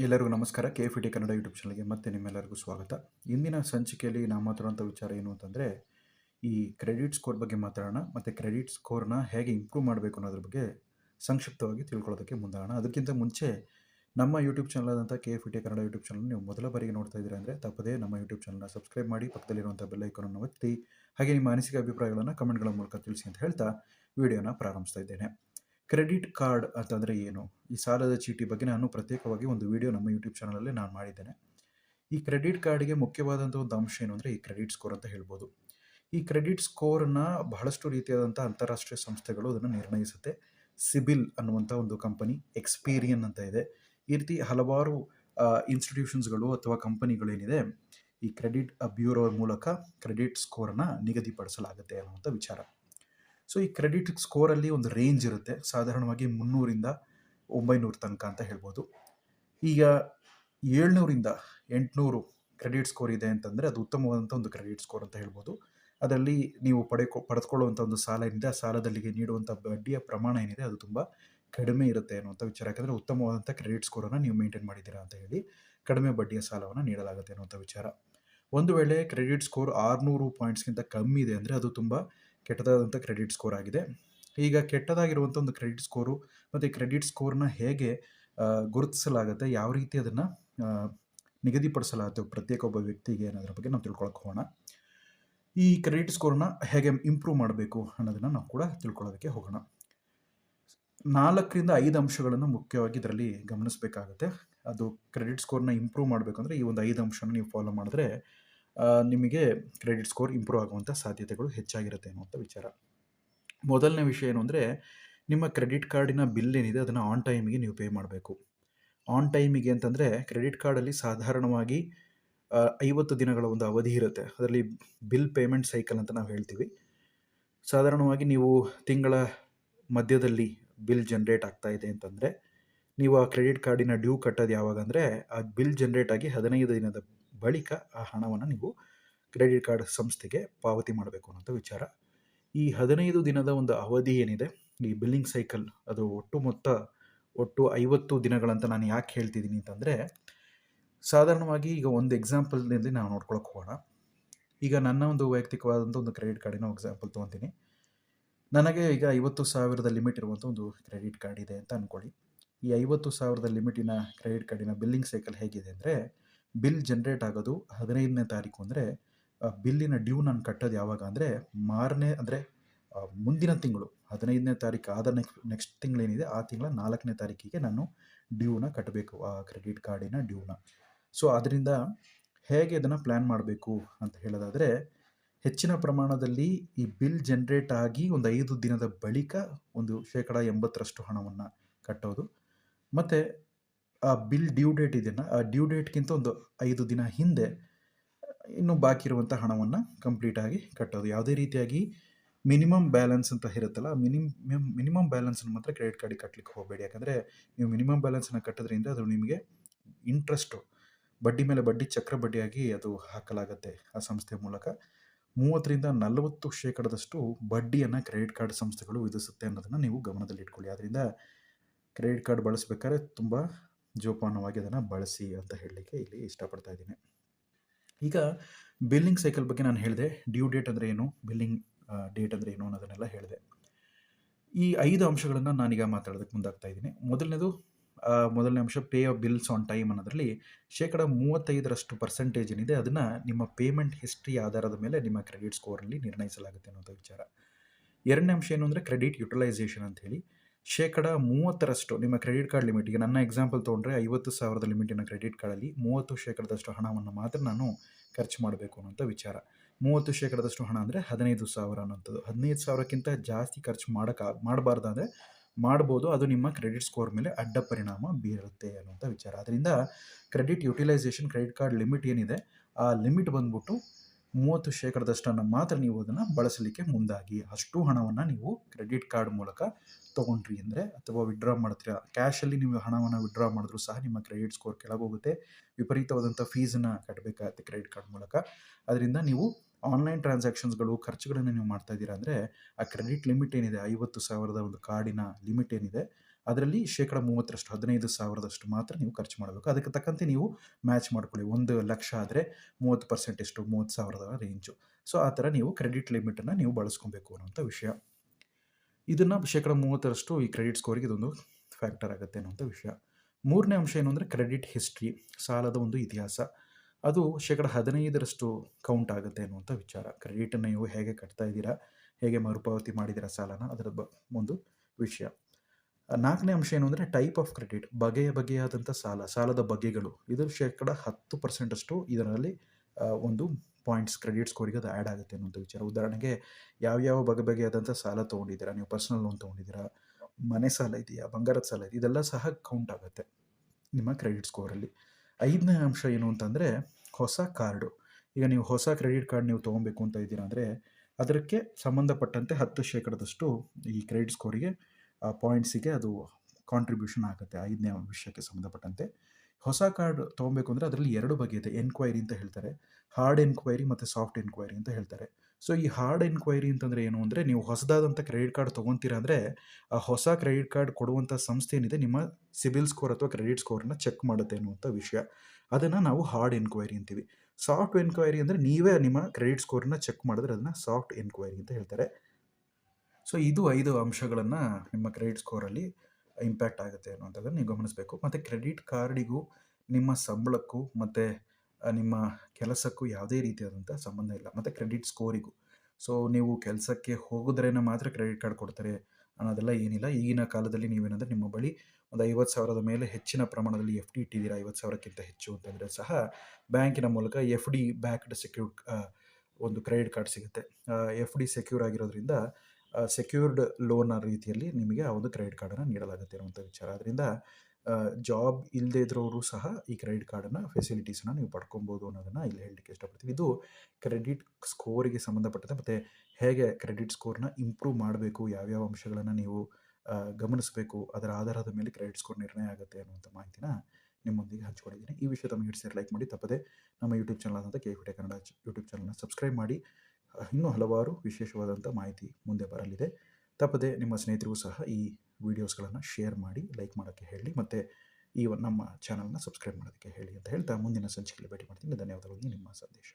ಎಲ್ಲರಿಗೂ ನಮಸ್ಕಾರ. K F T Kannada YouTube ಚಾನಲ್ಗೆ ಮತ್ತೆ ನಿಮ್ಮೆಲ್ಲರಿಗೂ ಸ್ವಾಗತ. ಇಂದಿನ ಸಂಚಿಕೆಯಲ್ಲಿ ನಾವು ಮಾತಾಡುವಂಥ ವಿಚಾರ ಏನು ಅಂತಂದರೆ, ಈ ಕ್ರೆಡಿಟ್ ಸ್ಕೋರ್ ಬಗ್ಗೆ ಮಾತಾಡೋಣ, ಮತ್ತು ಕ್ರೆಡಿಟ್ ಸ್ಕೋರ್ನ ಹೇಗೆ ಇಂಪ್ರೂವ್ ಮಾಡಬೇಕು ಅನ್ನೋದ್ರ ಬಗ್ಗೆ ಸಂಕ್ಷಿಪ್ತವಾಗಿ ತಿಳ್ಕೊಳ್ಳೋದಕ್ಕೆ ಮುಂದಾಗೋಣ. ಅದಕ್ಕಿಂತ ಮುಂಚೆ, ನಮ್ಮ ಯೂಟ್ಯೂಬ್ ಚಾನಲ್ ಆದಂಥ K F T Kannada YouTube channel ನೀವು ಮೊದಲ ಬಾರಿಗೆ ನೋಡ್ತಾ ಇದ್ದೀರಾ ಅಂದರೆ, ತಪ್ಪದೇ ನಮ್ಮ ಯೂಟ್ಯೂಬ್ ಚಾನಲ್ನ ಸಬ್ಸ್ಕ್ರೈಬ್ ಮಾಡಿ, ಪಕ್ಕದಲ್ಲಿರುವಂಥ ಬೆಲ್ ಐಕಾನನ್ನು ಒತ್ತಿ, ಹಾಗೆ ನಿಮ್ಮ ಅನಿಸಿಕೆ, ಅಭಿಪ್ರಾಯಗಳನ್ನು ಕಮೆಂಟ್ಗಳ ಮೂಲಕ ತಿಳಿಸಿ ಅಂತ ಹೇಳ್ತಾ ವಿಡಿಯೋನ ಪ್ರಾರಂಭಿಸ್ತಾ ಇದ್ದೇನೆ. ಕ್ರೆಡಿಟ್ ಕಾರ್ಡ್ ಅಂತಂದರೆ ಏನು? ಈ ಸಾಲದ ಚೀಟಿ ಬಗ್ಗೆ ನಾನು ಪ್ರತ್ಯೇಕವಾಗಿ ಒಂದು ವಿಡಿಯೋ ನಮ್ಮ ಯೂಟ್ಯೂಬ್ ಚಾನಲಲ್ಲಿ ನಾನು ಮಾಡಿದ್ದೇನೆ. ಈ ಕ್ರೆಡಿಟ್ ಕಾರ್ಡ್ಗೆ ಮುಖ್ಯವಾದಂಥ ಒಂದು ಅಂಶ ಏನು ಅಂದರೆ ಈ ಕ್ರೆಡಿಟ್ ಸ್ಕೋರ್ ಅಂತ ಹೇಳ್ಬೋದು. ಈ ಕ್ರೆಡಿಟ್ ಸ್ಕೋರ್ನ ಬಹಳಷ್ಟು ರೀತಿಯಾದಂಥ ಅಂತಾರಾಷ್ಟ್ರೀಯ ಸಂಸ್ಥೆಗಳು ಅದನ್ನು ನಿರ್ಣಯಿಸುತ್ತೆ. ಸಿಬಿಲ್ ಅನ್ನುವಂಥ ಒಂದು ಕಂಪನಿ ಎಕ್ಸ್ಪೀರಿಯನ್ ಅಂತ ಇದೆ. ಈ ರೀತಿ ಹಲವಾರು ಇನ್ಸ್ಟಿಟ್ಯೂಷನ್ಸ್ಗಳು ಅಥವಾ ಕಂಪನಿಗಳೇನಿದೆ ಈ ಕ್ರೆಡಿಟ್ ಬ್ಯೂರೋ ಮೂಲಕ ಕ್ರೆಡಿಟ್ ಸ್ಕೋರ್ನ ನಿಗದಿಪಡಿಸಲಾಗುತ್ತೆ ಅನ್ನುವಂಥ ವಿಚಾರ. ಸೊ ಈ ಕ್ರೆಡಿಟ್ ಸ್ಕೋರಲ್ಲಿ ಒಂದು ರೇಂಜ್ ಇರುತ್ತೆ. ಸಾಧಾರಣವಾಗಿ ಮುನ್ನೂರಿಂದ ಒಂಬೈನೂರು ತನಕ ಅಂತ ಹೇಳ್ಬೋದು. ಈಗ ಏಳ್ನೂರಿಂದ ಎಂಟುನೂರು ಕ್ರೆಡಿಟ್ ಸ್ಕೋರ್ ಇದೆ ಅಂತಂದರೆ ಅದು ಉತ್ತಮವಾದಂಥ ಒಂದು ಕ್ರೆಡಿಟ್ ಸ್ಕೋರ್ ಅಂತ ಹೇಳ್ಬೋದು. ಅದರಲ್ಲಿ ನೀವು ಪಡೆಕೊ ಪಡೆದುಕೊಳ್ಳುವಂಥ ಒಂದು ಸಾಲ ಏನಿದೆ, ಆ ಸಾಲದಲ್ಲಿಗೆ ನೀಡುವಂಥ ಬಡ್ಡಿಯ ಪ್ರಮಾಣ ಏನಿದೆ, ಅದು ತುಂಬ ಕಡಿಮೆ ಇರುತ್ತೆ ಅನ್ನುವಂಥ ವಿಚಾರ. ಯಾಕಂದರೆ ಉತ್ತಮವಾದಂಥ ಕ್ರೆಡಿಟ್ ಸ್ಕೋರನ್ನು ನೀವು ಮೇಂಟೈನ್ ಮಾಡಿದ್ದೀರಾ ಅಂತ ಹೇಳಿ ಕಡಿಮೆ ಬಡ್ಡಿಯ ಸಾಲವನ್ನು ನೀಡಲಾಗುತ್ತೆ ಅನ್ನುವಂಥ ವಿಚಾರ. ಒಂದು ವೇಳೆ ಕ್ರೆಡಿಟ್ ಸ್ಕೋರ್ ಆರುನೂರು ಪಾಯಿಂಟ್ಸ್ಗಿಂತ ಕಮ್ಮಿ ಇದೆ ಅಂದರೆ ಅದು ತುಂಬ ಕೆಟ್ಟದಾದಂಥ ಕ್ರೆಡಿಟ್ ಸ್ಕೋರ್ ಆಗಿದೆ. ಈಗ ಕೆಟ್ಟದಾಗಿರುವಂಥ ಒಂದು ಕ್ರೆಡಿಟ್ ಸ್ಕೋರು ಮತ್ತು ಕ್ರೆಡಿಟ್ ಸ್ಕೋರ್ನ ಹೇಗೆ ಗುರುತಿಸಲಾಗುತ್ತೆ, ಯಾವ ರೀತಿ ಅದನ್ನು ನಿಗದಿಪಡಿಸಲಾಗುತ್ತೆ ಪ್ರತ್ಯೇಕ ಒಬ್ಬ ವ್ಯಕ್ತಿಗೆ ಅನ್ನೋದ್ರ ಬಗ್ಗೆ ನಾವು ತಿಳ್ಕೊಳಕ್ಕೆ ಹೋಗೋಣ. ಈ ಕ್ರೆಡಿಟ್ ಸ್ಕೋರ್ನ ಹೇಗೆ ಇಂಪ್ರೂವ್ ಮಾಡಬೇಕು ಅನ್ನೋದನ್ನು ನಾವು ಕೂಡ ತಿಳ್ಕೊಳ್ಳೋದಕ್ಕೆ ಹೋಗೋಣ. ನಾಲ್ಕರಿಂದ ಐದು ಅಂಶಗಳನ್ನು ಮುಖ್ಯವಾಗಿ ಇದರಲ್ಲಿ ಗಮನಿಸಬೇಕಾಗುತ್ತೆ. ಅದು ಕ್ರೆಡಿಟ್ ಸ್ಕೋರ್ನ ಇಂಪ್ರೂವ್ ಮಾಡಬೇಕಂದ್ರೆ ಈ ಒಂದು ಐದು ಅಂಶನ ನೀವು ಫಾಲೋ ಮಾಡಿದ್ರೆ ನಿಮಗೆ ಕ್ರೆಡಿಟ್ ಸ್ಕೋರ್ ಇಂಪ್ರೂವ್ ಆಗುವಂಥ ಸಾಧ್ಯತೆಗಳು ಹೆಚ್ಚಾಗಿರುತ್ತೆ ಅನ್ನುವಂಥ ವಿಚಾರ. ಮೊದಲನೇ ವಿಷಯ ಏನು ಅಂದರೆ, ನಿಮ್ಮ ಕ್ರೆಡಿಟ್ ಕಾರ್ಡಿನ ಬಿಲ್ ಏನಿದೆ, ಅದನ್ನು ಆನ್ ಟೈಮಿಗೆ ನೀವು ಪೇ ಮಾಡಬೇಕು. ಆನ್ ಟೈಮಿಗೆ ಅಂತಂದರೆ ಕ್ರೆಡಿಟ್ ಕಾರ್ಡಲ್ಲಿ ಸಾಧಾರಣವಾಗಿ ಐವತ್ತು ದಿನಗಳ ಒಂದು ಅವಧಿ ಇರುತ್ತೆ. ಅದರಲ್ಲಿ ಬಿಲ್ ಪೇಮೆಂಟ್ ಸೈಕಲ್ ಅಂತ ನಾವು ಹೇಳ್ತೀವಿ. ಸಾಧಾರಣವಾಗಿ ನೀವು ತಿಂಗಳ ಮಧ್ಯದಲ್ಲಿ ಬಿಲ್ ಜನ್ರೇಟ್ ಆಗ್ತಾ ಇದೆ ಅಂತಂದರೆ, ನೀವು ಆ ಕ್ರೆಡಿಟ್ ಕಾರ್ಡಿನ ಡ್ಯೂ ಕಟ್ಟೋದು ಯಾವಾಗ ಅಂದರೆ, ಆ ಬಿಲ್ ಜನ್ರೇಟ್ ಆಗಿ ಹದಿನೈದು ದಿನದ ಬಳಿಕ ಆ ಹಣವನ್ನು ನೀವು ಕ್ರೆಡಿಟ್ ಕಾರ್ಡ್ ಸಂಸ್ಥೆಗೆ ಪಾವತಿ ಮಾಡಬೇಕು ಅನ್ನೋಂಥ ವಿಚಾರ. ಈ ಹದಿನೈದು ದಿನದ ಒಂದು ಅವಧಿ ಏನಿದೆ, ಈ ಬಿಲ್ಲಿಂಗ್ ಸೈಕಲ್ ಅದು ಒಟ್ಟು ಮೊತ್ತ ಒಟ್ಟು ಐವತ್ತು ದಿನಗಳಂತ ನಾನು ಯಾಕೆ ಹೇಳ್ತಿದ್ದೀನಿ ಅಂತಂದರೆ, ಸಾಧಾರಣವಾಗಿ ಈಗ ಒಂದು ಎಕ್ಸಾಂಪಲ್ನಲ್ಲಿ ನಾವು ನೋಡ್ಕೊಳಕ್ಕೆ ಹೋಗೋಣ. ಈಗ ನನ್ನ ಒಂದು ವೈಯಕ್ತಿಕವಾದಂಥ ಒಂದು ಕ್ರೆಡಿಟ್ ಕಾರ್ಡಿನ ಎಕ್ಸಾಂಪಲ್ ತೊಗೊತೀನಿ. ನನಗೆ ಈಗ ಐವತ್ತು ಸಾವಿರದ ಲಿಮಿಟ್ ಇರುವಂಥ ಒಂದು ಕ್ರೆಡಿಟ್ ಕಾರ್ಡ್ ಇದೆ ಅಂತ ಅಂದ್ಕೊಳ್ಳಿ ಈ ಐವತ್ತು ಸಾವಿರದ ಲಿಮಿಟಿನ ಕ್ರೆಡಿಟ್ ಕಾರ್ಡಿನ ಬಿಲ್ಲಿಂಗ್ ಸೈಕಲ್ ಹೇಗಿದೆ ಅಂದರೆ ಬಿಲ್ ಜನ್ರೇಟ್ ಆಗೋದು ಹದಿನೈದನೇ ತಾರೀಕು ಅಂದರೆ ಬಿಲ್ಲಿನ ಡ್ಯೂ ನಾನು ಕಟ್ಟೋದು ಯಾವಾಗ ಅಂದರೆ, ಮಾರನೇ ಅಂದರೆ ಮುಂದಿನ ತಿಂಗಳು, ಹದಿನೈದನೇ ತಾರೀಕು ಆದ ನೆಕ್ಸ್ಟ್ ನೆಕ್ಸ್ಟ್ ತಿಂಗಳೇನಿದೆ, ಆ ತಿಂಗಳ ನಾಲ್ಕನೇ ತಾರೀಕಿಗೆ ನಾನು ಡ್ಯೂನ ಕಟ್ಟಬೇಕು, ಆ ಕ್ರೆಡಿಟ್ ಕಾರ್ಡಿನ ಡ್ಯೂನ ಸೊ ಅದರಿಂದ ಹೇಗೆ ಇದನ್ನು ಪ್ಲ್ಯಾನ್ ಮಾಡಬೇಕು ಅಂತ ಹೇಳೋದಾದರೆ, ಹೆಚ್ಚಿನ ಪ್ರಮಾಣದಲ್ಲಿ ಈ ಬಿಲ್ ಜನ್ರೇಟ್ ಆಗಿ ಒಂದು ಐದು ದಿನದ ಬಳಿಕ ಒಂದು ಶೇಕಡ ಎಂಬತ್ತರಷ್ಟು ಹಣವನ್ನು ಕಟ್ಟೋದು. ಮತ್ತು ಆ ಬಿಲ್ ಡ್ಯೂ ಡೇಟ್ ಇದೆಯಲ್ಲ, ಆ ಡ್ಯೂ ಡೇಟ್ಗಿಂತ ಒಂದು ಐದು ದಿನ ಹಿಂದೆ ಇನ್ನು ಬಾಕಿ ಇರುವಂಥ ಹಣವನ್ನು ಕಂಪ್ಲೀಟಾಗಿ ಕಟ್ಟೋದು. ಯಾವುದೇ ರೀತಿಯಾಗಿ ಮಿನಿಮಮ್ ಬ್ಯಾಲೆನ್ಸ್ ಅಂತ ಇರುತ್ತಲ್ಲ ಮಿನಿಮಮ್ ಮಿನಿಮಮ್ ಬ್ಯಾಲೆನ್ಸನ್ನು ಮಾತ್ರ ಕ್ರೆಡಿಟ್ ಕಾರ್ಡಿಗೆ ಕಟ್ಟಲಿಕ್ಕೆ ಹೋಗಬೇಡಿ. ಯಾಕಂದರೆ ನೀವು ಮಿನಿಮಮ್ ಬ್ಯಾಲೆನ್ಸನ್ನು ಕಟ್ಟೋದ್ರಿಂದ ಅದು ನಿಮಗೆ ಇಂಟ್ರೆಸ್ಟು. ಬಡ್ಡಿ ಮೇಲೆ ಬಡ್ಡಿ, ಚಕ್ರ ಬಡ್ಡಿಯಾಗಿ ಅದು ಹಾಕಲಾಗುತ್ತೆ ಆ ಸಂಸ್ಥೆ ಮೂಲಕ. ಮೂವತ್ತರಿಂದ ನಲವತ್ತು ಶೇಕಡದಷ್ಟು ಬಡ್ಡಿಯನ್ನು ಕ್ರೆಡಿಟ್ ಕಾರ್ಡ್ ಸಂಸ್ಥೆಗಳು ವಿಧಿಸುತ್ತೆ ಅನ್ನೋದನ್ನು ನೀವು ಗಮನದಲ್ಲಿಟ್ಕೊಳ್ಳಿ. ಆದ್ದರಿಂದ ಕ್ರೆಡಿಟ್ ಕಾರ್ಡ್ ಬಳಸಬೇಕಾದ್ರೆ ತುಂಬ ಜೋಪಾನವಾಗಿ ಅದನ್ನು ಬಳಸಿ ಅಂತ ಹೇಳಲಿಕ್ಕೆ ಇಲ್ಲಿ ಇಷ್ಟಪಡ್ತಾ ಇದ್ದೀನಿ. ಈಗ ಬಿಲ್ಲಿಂಗ್ ಸೈಕಲ್ ಬಗ್ಗೆ ನಾನು ಹೇಳಿದೆ ಡ್ಯೂ ಡೇಟ್ ಅಂದರೆ ಏನು ಬಿಲ್ಲಿಂಗ್ ಡೇಟ್ ಅಂದರೆ ಏನು ಅನ್ನೋದನ್ನೆಲ್ಲ ಹೇಳಿದೆ. ಈ ಐದು ಅಂಶಗಳನ್ನು ನಾನೀಗ ಮಾತಾಡೋದಕ್ಕೆ ಮುಂದಾಗ್ತಾ ಇದ್ದೀನಿ. ಮೊದಲನೇದು ಮೊದಲನೇ ಅಂಶ pay off bills on time ಅನ್ನೋದರಲ್ಲಿ ಶೇಕಡ ಮೂವತ್ತೈದರಷ್ಟು ಪರ್ಸೆಂಟೇಜ್ ಏನಿದೆ ಅದನ್ನು ನಿಮ್ಮ ಪೇಮೆಂಟ್ ಹಿಸ್ಟ್ರಿ ಆಧಾರದ ಮೇಲೆ ನಿಮ್ಮ ಕ್ರೆಡಿಟ್ ಸ್ಕೋರಲ್ಲಿ ನಿರ್ಣಯಿಸಲಾಗುತ್ತೆ ಅನ್ನೋಂಥ ವಿಚಾರ. ಎರಡನೇ ಅಂಶ ಏನು ಅಂದರೆ ಕ್ರೆಡಿಟ್ ಯುಟಿಲೈಸೇಷನ್ ಅಂತ ಹೇಳಿ. ಶೇಕಡ ಮೂವತ್ತರಷ್ಟು ನಿಮ್ಮ ಕ್ರೆಡಿಟ್ ಕಾರ್ಡ್ ಲಿಮಿಟ್ ನನ್ನ ಎಕ್ಸಾಂಪಲ್ ತೊಗೊಂಡ್ರೆ ಐವತ್ತು ಸಾವಿರದ ಲಿಮಿಟಿನ ಕ್ರೆಡಿಟ್ ಕಾರ್ಡಲ್ಲಿ ಮೂವತ್ತು ಶೇಕಡದಷ್ಟು ಹಣವನ್ನು ಮಾತ್ರ ನಾನು ಖರ್ಚು ಮಾಡಬೇಕು ಅನ್ನೋಂಥ ವಿಚಾರ. ಮೂವತ್ತು ಶೇಕಡದಷ್ಟು ಹಣ ಅಂದರೆ ಹದಿನೈದು ಸಾವಿರ ಅನ್ನೋಂಥದ್ದು ಹದಿನೈದು ಸಾವಿರಕ್ಕಿಂತ ಜಾಸ್ತಿ ಖರ್ಚು ಮಾಡೋಕೆ, ಮಾಡಬಾರ್ದು ಅಂದರೆ ಮಾಡ್ಬೋದು. ಅದು ನಿಮ್ಮ ಕ್ರೆಡಿಟ್ ಸ್ಕೋರ್ ಮೇಲೆ ಅಡ್ಡ ಪರಿಣಾಮ ಬೀರುತ್ತೆ ಅನ್ನೋಂಥ ವಿಚಾರ. ಅದರಿಂದ credit utilisation, credit card limit ಏನಿದೆ, ಆ ಲಿಮಿಟ್ ಬಂದ್ಬಿಟ್ಟು ಮೂವತ್ತು ಶೇಕಡದಷ್ಟನ್ನು ಮಾತ್ರ ನೀವು ಅದನ್ನು ಬಳಸಲಿಕ್ಕೆ ಮುಂದಾಗಿ. ಅಷ್ಟು ಹಣವನ್ನು ನೀವು ಕ್ರೆಡಿಟ್ ಕಾರ್ಡ್ ಮೂಲಕ ತೊಗೊಂಡ್ರಿ ಅಂದರೆ ಅಥವಾ ವಿಡ್ರಾ ಮಾಡ್ತೀರಾ? ಕ್ಯಾಶಲ್ಲಿ ನೀವು ಹಣವನ್ನು ವಿಡ್ರಾ ಮಾಡಿದ್ರು ಸಹ ನಿಮ್ಮ ಕ್ರೆಡಿಟ್ ಸ್ಕೋರ್ ಕೆಳಗೋಗುತ್ತೆ. ವಿಪರೀತವಾದಂಥ ಫೀಸನ್ನು ಕಟ್ಟಬೇಕಾಗುತ್ತೆ ಕ್ರೆಡಿಟ್ ಕಾರ್ಡ್ ಮೂಲಕ. ಅದರಿಂದ ನೀವು ಆನ್ಲೈನ್ ಟ್ರಾನ್ಸಾಕ್ಷನ್ಸ್ಗಳು ಖರ್ಚುಗಳನ್ನು ನೀವು ಮಾಡ್ತಾ ಇದ್ದೀರಾ ಅಂದರೆ ಆ ಕ್ರೆಡಿಟ್ ಲಿಮಿಟ್ ಏನಿದೆ? ಐವತ್ತು ಸಾವಿರದ ಒಂದು ಕಾರ್ಡಿನ ಲಿಮಿಟ್ ಏನಿದೆ? ಅದರಲ್ಲಿ ಶೇಕಡ ಮೂವತ್ತರಷ್ಟು, ಹದಿನೈದು ಸಾವಿರದಷ್ಟು ಮಾತ್ರ ನೀವು ಖರ್ಚು ಮಾಡಬೇಕು. ಅದಕ್ಕೆ ತಕ್ಕಂತೆ ನೀವು ಮ್ಯಾಚ್ ಮಾಡ್ಕೊಳ್ಳಿ. ಒಂದು ಲಕ್ಷ ಆದರೆ ಮೂವತ್ತು ಪರ್ಸೆಂಟ್ ಎಷ್ಟು ಮೂವತ್ತು ಸಾವಿರದ ರೇಂಜು. ಸೊ, ಆ ಥರ ನೀವು ಕ್ರೆಡಿಟ್ ಲಿಮಿಟನ್ನು ನೀವು ಬಳಸ್ಕೊಬೇಕು ಅನ್ನೋಂಥ ವಿಷಯ. ಇದನ್ನು ಶೇಕಡ ಮೂವತ್ತರಷ್ಟು ಈ ಕ್ರೆಡಿಟ್ ಸ್ಕೋರಿಗೆ ಇದೊಂದು ಫ್ಯಾಕ್ಟರ್ ಆಗುತ್ತೆ ಅನ್ನೋಂಥ ವಿಷಯ. ಮೂರನೇ ಅಂಶ ಏನು ಅಂದರೆ ಕ್ರೆಡಿಟ್ ಹಿಸ್ಟ್ರಿ, ಸಾಲದ ಒಂದು ಇತಿಹಾಸ. ಅದು ಶೇಕಡ ಹದಿನೈದರಷ್ಟು ಕೌಂಟ್ ಆಗುತ್ತೆ ಅನ್ನುವಂಥ ವಿಚಾರ. ಕ್ರೆಡಿಟನ್ನು ನೀವು ಹೇಗೆ ಕಟ್ತಾ ಇದ್ದೀರಾ, ಹೇಗೆ ಮರುಪಾವತಿ ಮಾಡಿದ್ದೀರಾ ಸಾಲನ ಅದರ ಬ ಒಂದು ವಿಷಯ. ನಾಲ್ಕನೇ ಅಂಶ ಏನು ಅಂದರೆ ಟೈಪ್ ಆಫ್ ಕ್ರೆಡಿಟ್ ಬಗೆಯ ಬಗೆಯಾದಂಥ ಸಾಲ, ಸಾಲದ ಬಗೆಗಳು. ಇದರ ಶೇಕಡ ಹತ್ತು ಪರ್ಸೆಂಟಷ್ಟು ಇದರಲ್ಲಿ ಒಂದು ಪಾಯಿಂಟ್ಸ್ ಕ್ರೆಡಿಟ್ ಸ್ಕೋರಿಗೆ ಅದು ಆ್ಯಡ್ ಆಗುತ್ತೆ ಅನ್ನೋಂಥ ವಿಚಾರ. ಉದಾಹರಣೆಗೆ, ಯಾವ್ಯಾವ ಬಗೆ ಬಗೆಯಾದಂಥ ಸಾಲ ತೊಗೊಂಡಿದ್ದೀರಾ? ನೀವು ಪರ್ಸನಲ್ ಲೋನ್ ತೊಗೊಂಡಿದ್ದೀರಾ? ಮನೆ ಸಾಲ ಇದೆಯಾ? ಬಂಗಾರದ ಸಾಲ ಇದೆ ಇದೆಲ್ಲ ಸಹ ಕೌಂಟ್ ಆಗುತ್ತೆ ನಿಮ್ಮ ಕ್ರೆಡಿಟ್ ಸ್ಕೋರಲ್ಲಿ ಐದನೇ ಅಂಶ ಏನು ಅಂತಂದರೆ, ಹೊಸ ಕಾರ್ಡು ಈಗ ನೀವು ಹೊಸ ಕ್ರೆಡಿಟ್ ಕಾರ್ಡ್ ನೀವು ತೊಗೊಬೇಕು ಅಂತ ಇದ್ದೀರಾ ಅಂದರೆ, ಅದಕ್ಕೆ ಸಂಬಂಧಪಟ್ಟಂತೆ ಹತ್ತು ಶೇಕಡದಷ್ಟು ಈ ಕ್ರೆಡಿಟ್ ಸ್ಕೋರಿಗೆ ಪಾಯಿಂಟ್ಸಿಗೆ ಅದು ಕಾಂಟ್ರಿಬ್ಯೂಷನ್ ಆಗುತ್ತೆ, ಐದನೇ ವಿಷಯಕ್ಕೆ ಸಂಬಂಧಪಟ್ಟಂತೆ. ಹೊಸ ಕಾರ್ಡ್ ತೊಗೊಬೇಕು ಅಂದರೆ ಅದರಲ್ಲಿ ಎರಡು ಬಗೆ ಇದೆ ಎನ್ಕ್ವೈರಿ ಅಂತ ಹೇಳ್ತಾರೆ ಹಾರ್ಡ್ ಎನ್ಕ್ವೈರಿ ಮತ್ತು ಸಾಫ್ಟ್ ಎನ್ಕ್ವೈರಿ ಅಂತ ಹೇಳ್ತಾರೆ. ಸೊ ಈ ಹಾರ್ಡ್ ಎನ್ಕ್ವೈರಿ ಅಂತಂದರೆ ಏನು ಅಂದರೆ ನೀವು ಹೊಸದಾದಂಥ ಕ್ರೆಡಿಟ್ ಕಾರ್ಡ್ ತೊಗೊತೀರಾ ಅಂದರೆ ಆ ಹೊಸ ಕ್ರೆಡಿಟ್ ಕಾರ್ಡ್ ಕೊಡುವಂಥ ಸಂಸ್ಥೆ ಏನಿದೆ ನಿಮ್ಮ ಸಿಬಿಲ್ ಸ್ಕೋರ್ ಅಥವಾ ಕ್ರೆಡಿಟ್ ಸ್ಕೋರನ್ನ ಚೆಕ್ ಮಾಡುತ್ತೆ ಅನ್ನುವಂಥ ವಿಷಯ. ಅದನ್ನು ನಾವು ಹಾರ್ಡ್ ಎನ್ಕ್ವೈರಿ ಅಂತೀವಿ. ಸಾಫ್ಟ್ ಎನ್ಕ್ವೈರಿ ಅಂದರೆ ನೀವೇ ನಿಮ್ಮ ಕ್ರೆಡಿಟ್ ಸ್ಕೋರನ್ನ ಚೆಕ್ ಮಾಡಿದ್ರೆ ಅದನ್ನು ಸಾಫ್ಟ್ ಎನ್ಕ್ವೈರಿ ಅಂತ ಹೇಳ್ತಾರೆ. ಸೊ, ಇದು ಐದು ಅಂಶಗಳನ್ನು ನಿಮ್ಮ ಕ್ರೆಡಿಟ್ ಸ್ಕೋರಲ್ಲಿ ಇಂಪ್ಯಾಕ್ಟ್ ಆಗುತ್ತೆ ಅನ್ನುವಂಥದ್ದನ್ನು ನೀವು ಗಮನಿಸಬೇಕು. ಮತ್ತು ಕ್ರೆಡಿಟ್ ಕಾರ್ಡಿಗೂ ನಿಮ್ಮ ಸಂಬಳಕ್ಕೂ ಮತ್ತು ನಿಮ್ಮ ಕೆಲಸಕ್ಕೂ ಯಾವುದೇ ರೀತಿಯಾದಂಥ ಸಂಬಂಧ ಇಲ್ಲ. ಮತ್ತು ಕ್ರೆಡಿಟ್ ಸ್ಕೋರಿಗೂ. ಸೊ, ನೀವು ಕೆಲಸಕ್ಕೆ ಹೋಗಿದ್ರೇ ಮಾತ್ರ ಕ್ರೆಡಿಟ್ ಕಾರ್ಡ್ ಕೊಡ್ತಾರೆ ಅನ್ನೋದೆಲ್ಲ ಏನಿಲ್ಲ. ಈಗಿನ ಕಾಲದಲ್ಲಿ ನೀವೇನಂದರೆ ನಿಮ್ಮ ಬಳಿ ಒಂದು ಐವತ್ತು ಸಾವಿರದ ಮೇಲೆ ಹೆಚ್ಚಿನ ಪ್ರಮಾಣದಲ್ಲಿ ಎಫ್ ಡಿ ಇಟ್ಟಿದ್ದೀರಾ? ಐವತ್ತು ಸಾವಿರಕ್ಕಿಂತ ಹೆಚ್ಚು ಅಂತಂದರೆ ಸಹ ಬ್ಯಾಂಕಿನ ಮೂಲಕ ಎಫ್ ಡಿ ಬ್ಯಾಕ್ಡ್ ಸೆಕ್ಯೂರ್ಡ್ ಒಂದು ಕ್ರೆಡಿಟ್ ಕಾರ್ಡ್ ಸಿಗುತ್ತೆ. ಎಫ್ ಡಿ ಸೆಕ್ಯೂರ್ ಆಗಿರೋದ್ರಿಂದ ಸೆಕ್ಯೂರ್ಡ್ ಲೋನ್ ರೀತಿಯಲ್ಲಿ ನಿಮಗೆ ಆ ಒಂದು ಕ್ರೆಡಿಟ್ ಕಾರ್ಡನ್ನು ನೀಡಲಾಗುತ್ತೆ ಅನ್ನುವಂಥ ವಿಚಾರ. ಅದರಿಂದ ಜಾಬ್ ಇಲ್ಲದೆ ಇದ್ರವರು ಸಹ ಈ ಕ್ರೆಡಿಟ್ ಕಾರ್ಡನ್ನು ಫೆಸಿಲಿಟೀಸನ್ನು ನೀವು ಪಡ್ಕೊಬೋದು ಅನ್ನೋದನ್ನು ಇಲ್ಲಿ ಹೇಳಲಿಕ್ಕೆ ಇಷ್ಟಪಡ್ತೀವಿ ಇದು ಕ್ರೆಡಿಟ್ ಸ್ಕೋರಿಗೆ ಸಂಬಂಧಪಟ್ಟಂತೆ ಮತ್ತು ಹೇಗೆ ಕ್ರೆಡಿಟ್ ಸ್ಕೋರ್ನ ಇಂಪ್ರೂವ್ ಮಾಡಬೇಕು, ಯಾವ್ಯಾವ ಅಂಶಗಳನ್ನು ನೀವು ಗಮನಿಸಬೇಕು, ಅದರ ಆಧಾರದ ಮೇಲೆ ಕ್ರೆಡಿಟ್ ಸ್ಕೋರ್ ನಿರ್ಣಯ ಆಗುತ್ತೆ ಅನ್ನುವಂಥ ಮಾಹಿತಿನ ನಿಮ್ಮೊಂದಿಗೆ ಹಂಚ್ಕೊಂಡಿದ್ದೀನಿ. ಈ ವಿಷಯ ತಮಗೆ ಹಿಡಿಸಿ ಲೈಕ್ ಮಾಡಿ, ತಪ್ಪದೆ ನಮ್ಮ ಯೂಟ್ಯೂಬ್ ಚಾನಲ್ ಆದಂಥ K F T Kannada YouTube ಚಾನಲ್ನ ಸಬ್ಸ್ಕ್ರೈಬ್ ಮಾಡಿ. ಇನ್ನೂ ಹಲವಾರು ವಿಶೇಷವಾದಂಥ ಮಾಹಿತಿ ಮುಂದೆ ಬರಲಿದೆ. ತಪ್ಪದೆ ನಿಮ್ಮ ಸ್ನೇಹಿತರಿಗೂ ಸಹ ಈ ವಿಡಿಯೋಸ್ಗಳನ್ನು ಶೇರ್ ಮಾಡಿ, ಲೈಕ್ ಮಾಡೋಕ್ಕೆ ಹೇಳಿ ಮತ್ತು ಈ ನಮ್ಮ ಚಾನಲ್ನ ಸಬ್ಸ್ಕ್ರೈಬ್ ಮಾಡೋದಕ್ಕೆ ಹೇಳಿ ಅಂತ ಹೇಳ್ತಾ ಮುಂದಿನ ಸಂಚಿಕೆಯಲ್ಲಿ ಭೇಟಿ ಮಾಡ್ತೀನಿ. ಧನ್ಯವಾದಗಳು. ನಿಮ್ಮ ಸಂದೇಶ.